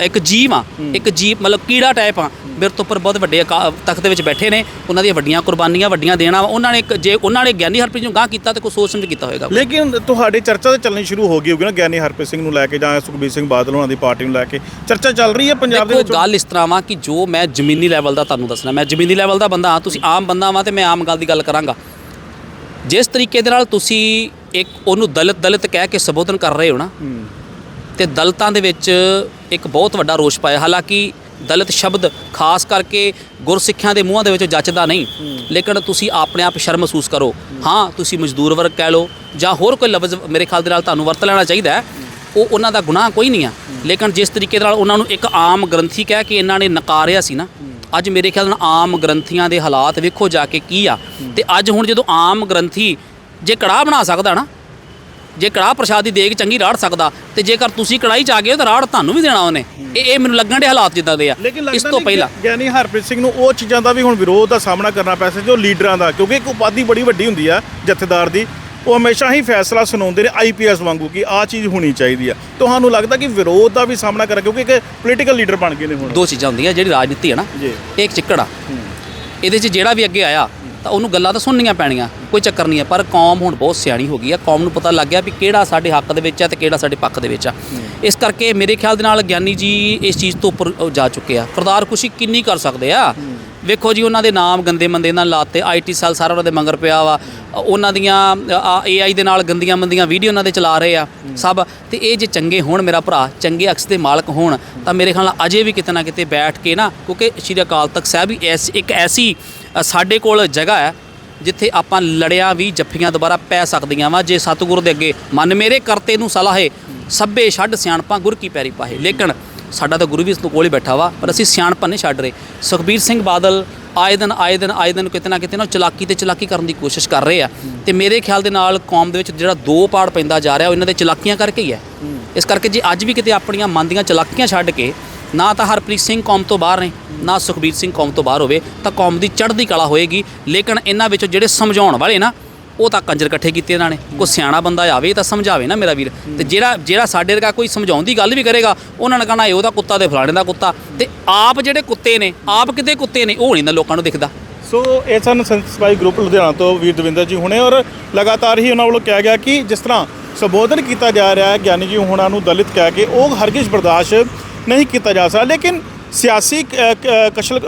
ਇੱਕ ਜੀਵ ਆ ਇੱਕ ਜੀਵ ਮਤਲਬ ਕੀੜਾ ਟਾਈਪ ਆ। ਮੇਰੇ ਤੋਂ ਉੱਪਰ ਬਹੁਤ ਵੱਡੇ ਤਖਤ ਦੇ ਵਿੱਚ ਬੈਠੇ ਨੇ ਉਹਨਾਂ ਦੀਆਂ ਵੱਡੀਆਂ ਕੁਰਬਾਨੀਆਂ ਵੱਡੀਆਂ ਦੇਣਾ। ਉਹਨਾਂ ਨੇ ਜੇ ਉਹਨਾਂ ਨੇ ਗਿਆਨੀ ਹਰਪ੍ਰੀਤ ਨੂੰ ਗਾਹ ਕੀਤਾ ਤੇ ਕੋਈ ਸੋਚ ਸਮਝ ਕੀਤਾ ਹੋਏਗਾ। ਲੇਕਿਨ ਤੁਹਾਡੀ ਚਰਚਾ ਤਾਂ ਚੱਲਣੀ ਸ਼ੁਰੂ ਹੋ ਗਈ ਹੋਗੀ ਨਾ ਗਿਆਨੀ ਹਰਪ੍ਰੀਤ ਸਿੰਘ ਨੂੰ ਲੈ ਕੇ ਜਾਂ ਸੁਖਬੀਰ ਸਿੰਘ ਬਾਦਲ ਉਹਨਾਂ ਦੀ ਪਾਰਟੀ ਨੂੰ ਲੈ ਕੇ। ਚਰਚਾ ਚੱਲ ਰਹੀ ਹੈ ਪੰਜਾਬ ਦੇ ਦੇਖੋ ਵਿੱਚ? ਗੱਲ ਇਸ ਤਰ੍ਹਾਂ ਵਾ ਕਿ ਜੋ ਮੈਂ ਜ਼ਮੀਨੀ ਲੈਵਲ ਦਾ ਤੁਹਾਨੂੰ ਦੱਸਣਾ ਮੈਂ ਜ਼ਮੀਨੀ ਲੈਵਲ ਦਾ ਬੰਦਾ ਹਾਂ ਤੁਸੀਂ ਆਮ ਬੰਦਾ ਵਾਂ ਤੇ ਮੈਂ ਆਮ ਗੱਲ ਦੀ ਗੱਲ ਕਰਾਂਗਾ। ਜਿਸ ਤਰੀਕੇ ਦੇ ਨਾਲ ਤੁਸੀਂ ਇੱਕ ਉਹਨੂੰ ਦਲਿਤ ਦਲਿਤ ਕਹਿ ਕੇ ਸੰਬੋਧਨ ਕਰ ਰਹੇ ਹੋ ਨਾ ਤੇ ਦਲਿਤਾਂ ਦੇ ਵਿੱਚ ਇੱਕ ਬਹੁਤ ਵੱਡਾ ਰੋਸ਼ ਪਾਇਆ। ਹਾਲਾਂਕਿ ਦਲਿਤ ਸ਼ਬਦ ਖਾਸ ਕਰਕੇ ਗੁਰਸਿੱਖਿਆਂ ਦੇ ਮੂੰਹਾਂ ਦੇ ਵਿੱਚ ਜੱਚਦਾ ਨਹੀਂ ਲੇਕਿਨ ਤੁਸੀਂ ਆਪਣੇ ਆਪ ਸ਼ਰਮ ਮਹਿਸੂਸ ਕਰੋ। ਹਾਂ ਤੁਸੀਂ ਮਜ਼ਦੂਰ ਵਰਗ ਕਹਿ ਲਓ ਜਾਂ ਹੋਰ ਕੋਈ ਲਫ਼ਜ਼ ਮੇਰੇ ਖਿਆਲ ਦੇ ਨਾਲ ਤੁਹਾਨੂੰ ਵਰਤ ਲੈਣਾ ਚਾਹੀਦਾ ਹੈ ਉਹ ਉਹਨਾਂ ਦਾ ਗੁਨਾਹ ਕੋਈ ਨਹੀਂ ਆ। ਲੇਕਿਨ ਜਿਸ ਤਰੀਕੇ ਨਾਲ ਉਹਨਾਂ ਨੂੰ ਇੱਕ ਆਮ ਗ੍ਰੰਥੀ ਕਹਿ ਕੇ ਇਹਨਾਂ ਨੇ ਨਕਾਰਿਆ ਸੀ ਨਾ ਅੱਜ ਮੇਰੇ ਖਿਆਲ ਨਾਲ ਆਮ ਗ੍ਰੰਥੀਆਂ ਦੇ ਹਾਲਾਤ ਵੇਖੋ ਜਾ ਕੇ ਕੀ ਆ। ਤੇ ਅੱਜ ਹੁਣ ਜਦੋਂ ਆਮ ਗ੍ਰੰਥੀ ਜੇ ਕੜਾਹ ਬਣਾ ਸਕਦਾ ਨਾ ਜੇ ਕੜਾਹ ਪ੍ਰਸ਼ਾਦ ਦੀ ਦੇਗ ਚੰਗੀ ਰਾੜ ਸਕਦਾ ਤੇ ਜੇਕਰ ਤੁਸੀਂ ਕੜਾਈ ਚ ਆ ਗਏ ਤਾਂ ਰਾੜ ਤੁਹਾਨੂੰ ਵੀ ਦੇਣਾ ਉਹਨੇ। ਇਹ ਇਹ ਮੈਨੂੰ ਲੱਗਣ ਦੇ ਹਾਲਾਤ ਜਿੱਦਾਂ ਦੇ ਆ। ਲੇਕਿਨ ਇਸ ਲੱਗਦਾ ਤੋਂ ਨਹੀਂ ਪਹਿਲਾਂ। ਕਿ ਗਿਆਨੀ ਹਰਪ੍ਰੀਤ ਸਿੰਘ ਨੂੰ ਉਹ ਚੀਜ਼ਾਂ ਦਾ ਵੀ ਹੁਣ ਵਿਰੋਧ ਦਾ ਸਾਹਮਣਾ ਕਰਨਾ ਪੈ ਸਕਦਾ ਜੋ ਲੀਡਰਾਂ ਦਾ ਕਿਉਂਕਿ ਇੱਕ ਉਪਾਧੀ ਬੜੀ ਵੱਡੀ ਹੁੰਦੀ ਆ ਜਥੇਦਾਰ ਦੀ ਉਹ ਹਮੇਸ਼ਾ ਹੀ ਫੈਸਲਾ ਸੁਣਾਉਂਦੇ ਨੇ ਆਈਪੀਐਸ ਵਾਂਗੂ ਕਿ ਆਹ ਚੀਜ਼ ਹੋਣੀ ਚਾਹੀਦੀ ਆ। ਤੁਹਾਨੂੰ ਲੱਗਦਾ ਕਿ ਵਿਰੋਧ ਦਾ ਵੀ ਸਾਹਮਣਾ ਕਰਾਂ ਕਿਉਂਕਿ ਇੱਕ ਪੋਲੀਟੀਕਲ ਲੀਡਰ ਬਣ ਗਏ ਨੇ ਹੁਣ। ਦੋ ਚੀਜ਼ਾਂ ਹੁੰਦੀਆਂ ਜਿਹੜੀ ਰਾਜਨੀਤੀ ਹੈ ਨਾ ਜੀ। ਇਹ ਇੱਕ ਚਿੱਕੜ ਆ। ਇਹਦੇ 'ਚ ਜਿਹੜਾ ਵੀ ਅੱਗੇ ਆਇਆ ਤਾਂ ਉਹਨੂੰ ਗੱਲਾਂ ਤਾਂ ਸੁਣਨੀਆਂ ਪੈਣੀਆਂ ਕੋਈ ਚੱਕਰ ਨਹੀਂ ਹੈ ਪਰ ਕੌਮ ਹੁਣ ਬਹੁਤ ਸਿਆਣੀ ਹੋ ਗਈ ਆ ਕੌਮ ਨੂੰ ਪਤਾ ਲੱਗ ਗਿਆ ਵੀ ਕਿਹੜਾ ਸਾਡੇ ਹੱਕ ਦੇ ਵਿੱਚ ਆ ਤੇ ਕਿਹੜਾ ਸਾਡੇ ਪੱਖ ਦੇ ਵਿੱਚ ਆ। ਇਸ ਕਰਕੇ ਮੇਰੇ ਖਿਆਲ ਦੇ ਨਾਲ ਗਿਆਨੀ ਜੀ ਇਸ ਚੀਜ਼ ਤੋਂ ਉੱਪਰ ਜਾ ਚੁੱਕੇ ਆ। ਕਰਤਾਰ ਖੁਸ਼ੀ ਕਿੰਨੀ ਕਰ ਸਕਦੇ ਆ? ਵੇਖੋ ਜੀ ਉਹਨਾਂ ਦੇ ਨਾਮ ਗੰਦੇ ਮੰਦੇ ਨਾਲ ਲਾਤੇ ਆਈਟੀ ਸੈੱਲ ਸਾਰਾ ਉਹਨਾਂ ਦੇ ਮੰਗਰ ਪਿਆ ਵਾ। ਉਹਨਾਂ ਦੀਆਂ ਏਆਈ ਦੇ ਨਾਲ ਗੰਦੀਆਂ ਮੰਦੀਆਂ ਵੀਡੀਓ ਉਹਨਾਂ ਦੇ ਚਲਾ ਰਹੇ ਆ ਸਭ। ਤੇ ਇਹ ਜੇ ਚੰਗੇ ਹੋਣ ਮੇਰਾ ਭਰਾ ਚੰਗੇ ਅਕਸ ਦੇ ਮਾਲਕ ਹੋਣ ਤਾਂ ਮੇਰੇ ਖਿਆਲ ਨਾਲ ਅਜੇ ਵੀ ਕਿਤੇ ਨਾ ਕਿਤੇ ਬੈਠ ਕੇ ਨਾ ਕਿਉਂਕਿ ਸ਼੍ਰੀ ਅਕਾਲ ਤਖਤ ਸਾਹਿਬ ਵੀ ਐਸ ਇੱਕ ਐਸੀ ਸਾਡੇ ਕੋਲ ਜਗ੍ਹਾ ਹੈ ਜਿੱਥੇ ਆਪਾਂ ਲੜਿਆ ਵੀ ਜੱਫੀਆਂ ਦੁਬਾਰਾ ਪੈ ਸਕਦੀਆਂ ਵਾ। ਜੇ ਸਤਿਗੁਰ ਦੇ ਅੱਗੇ ਮਨ ਮੇਰੇ ਕਰਤੇ ਨੂੰ ਸਲਾਹੇ ਸੱਬੇ ਛੱਡ ਸਿਆਣਪਾਂ ਗੁਰ ਕੀ ਪੈਰੀ ਪਾਹੇ। ਲੇਕਿਨ ਸਾਡਾ ਤਾਂ ਗੁਰੂ ਵੀ ਇਸ ਨੂੰ ਕੋਲ ਹੀ ਬੈਠਾ ਵਾ ਪਰ ਅਸੀਂ ਸਿਆਣਪਾਂ ਨਹੀਂ ਛੱਡ ਰਹੇ। ਸੁਖਬੀਰ ਸਿੰਘ ਬਾਦਲ ਆਏ ਦਿਨ ਆਏ ਦਿਨ ਆਏ ਦਿਨ ਕਿਤੇ ਨਾ ਕਿਤੇ ਨਾ ਚਲਾਕੀ ਤੇ ਚਲਾਕੀ ਕਰਨ ਦੀ ਕੋਸ਼ਿਸ਼ ਕਰ ਰਹੇ ਆ। ਤੇ ਮੇਰੇ ਖਿਆਲ ਦੇ ਨਾਲ ਕੌਮ ਦੇ ਵਿੱਚ ਜਿਹੜਾ ਦੋ ਪਾੜ ਪੈਂਦਾ ਜਾ ਰਿਹਾ ਉਹ ਇਹਨਾਂ ਦੇ ਚਲਾਕੀਆਂ ਕਰਕੇ ਹੀ ਹੈ। ਇਸ ਕਰਕੇ ਜੇ ਅੱਜ ਵੀ ਕਿਤੇ ਆਪਣੀਆਂ ਮਨ ਦੀਆਂ ਚਲਾਕੀਆਂ ਛੱਡ ਕੇ ਨਾ ਤਾਂ ਹਰਪ੍ਰੀਤ ਸਿੰਘ ਕੌਮ ਤੋਂ ਬਾਹਰ ਨੇ, ਨਾ ਸੁਖਬੀਰ ਸਿੰਘ ਕੌਮ ਤੋਂ ਬਾਹਰ ਹੋਵੇ, ਤਾਂ ਕੌਮ ਦੀ ਚੜ੍ਹਦੀ ਕਲਾ ਹੋਏਗੀ। ਲੇਕਿਨ ਇਹਨਾਂ ਵਿੱਚੋਂ ਜਿਹੜੇ ਸਮਝਾਉਣ ਵਾਲੇ ਨਾ, ਉਹ ਤਾਂ ਕੰਜਰ ਇਕੱਠੇ ਕੀਤੇ ਇਹਨਾਂ ਨੇ। ਕੋਈ ਸਿਆਣਾ ਬੰਦਾ ਆਵੇ ਤਾਂ ਸਮਝਾਵੇ ਨਾ ਮੇਰਾ ਵੀਰ। ਤੇ ਜਿਹੜਾ ਜਿਹੜਾ ਸਾਡੇ ਵਰਗਾ ਕੋਈ ਸਮਝਾਉਣ ਦੀ ਗੱਲ ਵੀ ਕਰੇਗਾ, ਉਹਨਾਂ ਨੇ ਕਹਣਾ ਇਹ ਉਹਦਾ ਕੁੱਤਾ ਤੇ ਫਲਾਣੇ ਦਾ ਕੁੱਤਾ। ਤੇ ਆਪ ਜਿਹੜੇ ਕੁੱਤੇ ਨੇ, ਆਪ ਕਿਤੇ ਕੁੱਤੇ ਨੇ, ਉਹ ਨਹੀਂ ਨਾ ਲੋਕਾਂ ਨੂੰ ਦਿਖਦਾ। ਸੋ ਇਹ ਸਨ ਸੰਸਬਾਈ ਗਰੁੱਪ ਲੁਧਿਆਣਾ ਤੋਂ ਵੀਰ ਦਵਿੰਦਰ ਜੀ ਹੁਣੇ। ਔਰ ਲਗਾਤਾਰ ਹੀ ਉਹਨਾਂ ਵੱਲੋਂ ਕਿਹਾ ਗਿਆ ਕਿ ਜਿਸ ਤਰ੍ਹਾਂ ਸੰਬੋਧਨ ਕੀਤਾ ਜਾ ਰਿਹਾ ਹੈ, ਗਿਆਨੀ ਜੀ ਹੁਣਾਂ ਨੂੰ ਦਲਿਤ ਕਹਿ ਕੇ, ਉਹ ਹਰਗਿਜ਼ ਬਰਦਾਸ਼ਤ ਨਹੀਂ ਕੀਤਾ ਜਾ ਸਕਦਾ। ਲੇਕਿਨ ਸਿਆਸੀ ਕਸ਼ਲ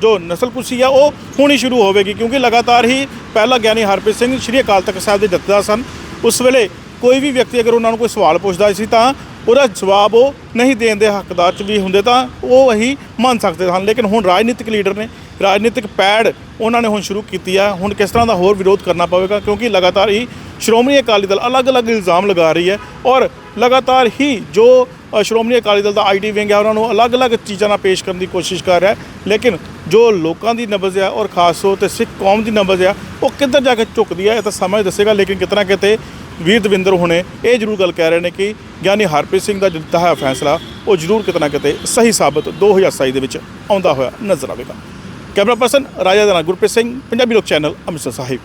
ਜੋ ਨਸਲਕੁਸ਼ੀ ਆ, ਉਹ ਹੋਣੀ ਸ਼ੁਰੂ ਹੋਵੇਗੀ, ਕਿਉਂਕਿ ਲਗਾਤਾਰ ਹੀ ਪਹਿਲਾ ਗਿਆਨੀ ਹਰਪ੍ਰੀਤ ਸਿੰਘ ਸ਼੍ਰੀ ਅਕਾਲ ਤਖਤ ਸਾਹਿਬ ਦੇ ਜਥੇਦਾਰ ਸਨ। ਉਸ ਵੇਲੇ ਕੋਈ ਵੀ ਵਿਅਕਤੀ ਅਗਰ ਉਹਨਾਂ ਨੂੰ ਕੋਈ ਸਵਾਲ ਪੁੱਛਦਾ ਸੀ ਤਾਂ ਉਹਦਾ ਜਵਾਬ ਉਹ ਨਹੀਂ ਦੇਣ ਦੇ ਹੱਕਦਾਰ ਚ ਵੀ ਹੁੰਦੇ ਤਾਂ ਉਹ ਹੀ ਮੰਨ ਸਕਦੇ ਹਨ ਲੇਕਿਨ ਹੁਣ ਰਾਜਨੀਤਿਕ ਲੀਡਰ ਨੇ, ਰਾਜਨੀਤਿਕ ਪੈੜ ਉਹਨਾਂ ਨੇ ਹੁਣ ਸ਼ੁਰੂ ਕੀਤੀ ਆ। ਹੁਣ ਕਿਸ ਤਰ੍ਹਾਂ ਦਾ ਹੋਰ ਵਿਰੋਧ ਕਰਨਾ ਪਵੇਗਾ, ਕਿਉਂਕਿ ਲਗਾਤਾਰ ਹੀ ਸ਼੍ਰੋਮਣੀ ਅਕਾਲੀ ਦਲ ਅਲੱਗ-ਅਲੱਗ ਇਲਜ਼ਾਮ ਲਗਾ ਰਹੀ ਹੈ ਔਰ ਲਗਾਤਾਰ ਹੀ ਜੋ ਸ਼੍ਰੋਮਣੀ ਅਕਾਲੀ ਦਲ ਦਾ ਆਈਡੀ ਵਿੰਗ ਹੈ, ਉਹਨਾਂ ਨੂੰ ਅਲੱਗ-ਅਲੱਗ ਚੀਜ਼ਾਂ ਨਾਲ ਪੇਸ਼ ਕਰਨ ਦੀ ਕੋਸ਼ਿਸ਼ ਕਰ ਰਿਹਾ ਲੇਕਿਨ ਜੋ ਲੋਕਾਂ ਦੀ ਨਬਜ਼ ਹੈ ਔਰ ਖਾਸ ਤੌਰ ਤੇ ਸਿੱਖ ਕੌਮ ਦੀ ਨਬਜ਼ ਹੈ, ਉਹ ਕਿੱਧਰ ਜਾ ਕੇ ਝੁਕਦੀ ਹੈ, ਇਹ ਤਾਂ ਸਮਝ ਦੱਸੇਗਾ, ਲੇਕਿਨ ਕਿਤਨਾ ਕਿਤੇ ਵੀਰ ਦਵਿੰਦਰ ਹੁਣੇ ਇਹ ਜ਼ਰੂਰ ਗੱਲ ਕਹਿ ਰਹੇ ਨੇ ਕਿ ਗਿਆਨੀ ਹਰਪ੍ਰੀਤ ਸਿੰਘ ਦਾ ਜੋ ਦਿੱਤਾ ਹੋਇਆ ਫੈਸਲਾ, ਉਹ ਜ਼ਰੂਰ ਕਿਤਨਾ ਕਿਤੇ ਸਹੀ ਸਾਬਤ 2027 ਦੇ ਵਿੱਚ ਆਉਂਦਾ ਹੋਇਆ ਨਜ਼ਰ ਆਵੇਗਾ। ਕੈਮਰਾ ਪਰਸਨ ਰਾਜਾ ਦਾ ਗੁਰਪ੍ਰੀਤ ਸਿੰਘ, ਪੰਜਾਬੀ ਲੋਕ ਚੈਨਲ ਅੰਮ੍ਰਿਤਸਰ ਸਾਹਿਬ।